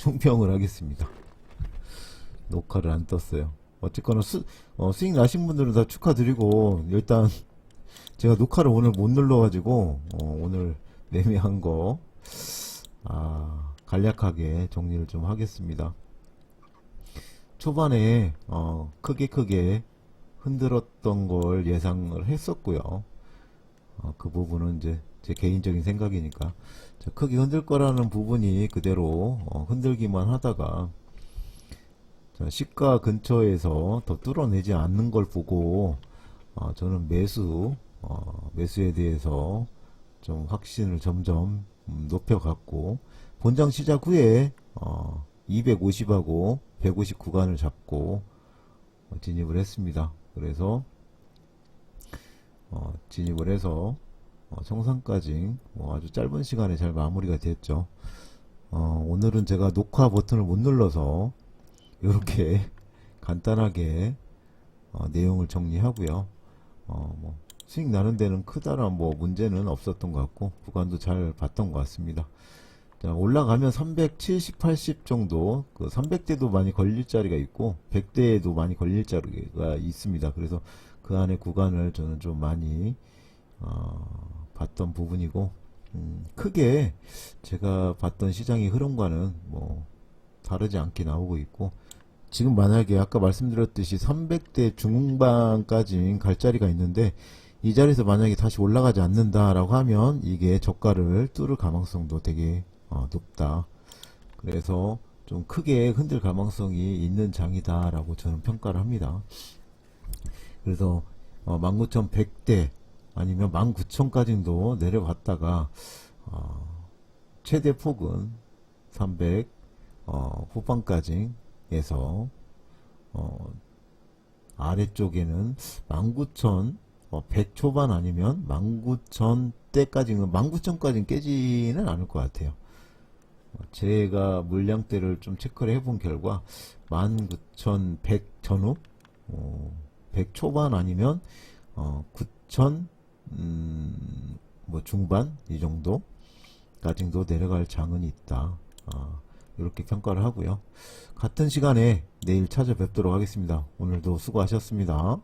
총평을 하겠습니다. 녹화를 안 떴어요. 어쨌거나 수, 어, 수익 나신 분들은 다 축하드리고 일단 제가 녹화를 오늘 못 눌러가지고 어, 오늘 매매한 거 아, 간략하게 정리를 좀 하겠습니다. 초반에 어, 크게 크게 흔들었던 걸 예상을 했었고요. 어, 그 부분은 이제 제 개인적인 생각이니까 자, 크게 흔들 거라는 부분이 그대로 어, 흔들기만 하다가 자, 시가 근처에서 더 뚫어내지 않는 걸 보고 어, 저는 매수 어, 매수에 대해서 좀 확신을 점점 음, 높여갔고 본장 시작 후에 어, 250하고 150 구간을 잡고 어, 진입을 했습니다. 그래서 어, 진입을 해서 어, 청산까지 뭐 아주 짧은 시간에 잘 마무리가 됐죠. 어, 오늘은 제가 녹화 버튼을 못 눌러서 이렇게 간단하게 어, 내용을 정리하고요. 어, 뭐 수익 나는 데는 크다란 뭐 문제는 없었던 것 같고 구간도 잘 봤던 것 같습니다. 자, 올라가면 370, 80 정도, 그 300대도 많이 걸릴 자리가 있고, 100대에도 많이 걸릴 자리가 있습니다. 그래서 그 안에 구간을 저는 좀 많이, 어, 봤던 부분이고, 음, 크게 제가 봤던 시장의 흐름과는 뭐, 다르지 않게 나오고 있고, 지금 만약에 아까 말씀드렸듯이 300대 중반까지 갈 자리가 있는데, 이 자리에서 만약에 다시 올라가지 않는다라고 하면 이게 저가를 뚫을 가능성도 되게 어, 높다. 그래서 좀 크게 흔들 가능성이 있는 장이다 라고 저는 평가를 합니다. 그래서 어, 19,100대 아니면 19,000까지도 내려갔다가 어, 최대 폭은 300 어, 후반까지에서 어, 아래쪽에는 19,000 어, 100 초반 아니면 19,000대까지는 19,000까지는 깨지는 않을 것 같아요. 어, 제가 물량대를 좀 체크를 해본 결과 19,100 전후 어, 100 초반 아니면 어, 9,000 음, 뭐 중반 이 정도 까지도 내려갈 장은 있다. 아, 이렇게 평가를 하고요. 같은 시간에 내일 찾아뵙도록 하겠습니다. 오늘도 수고하셨습니다.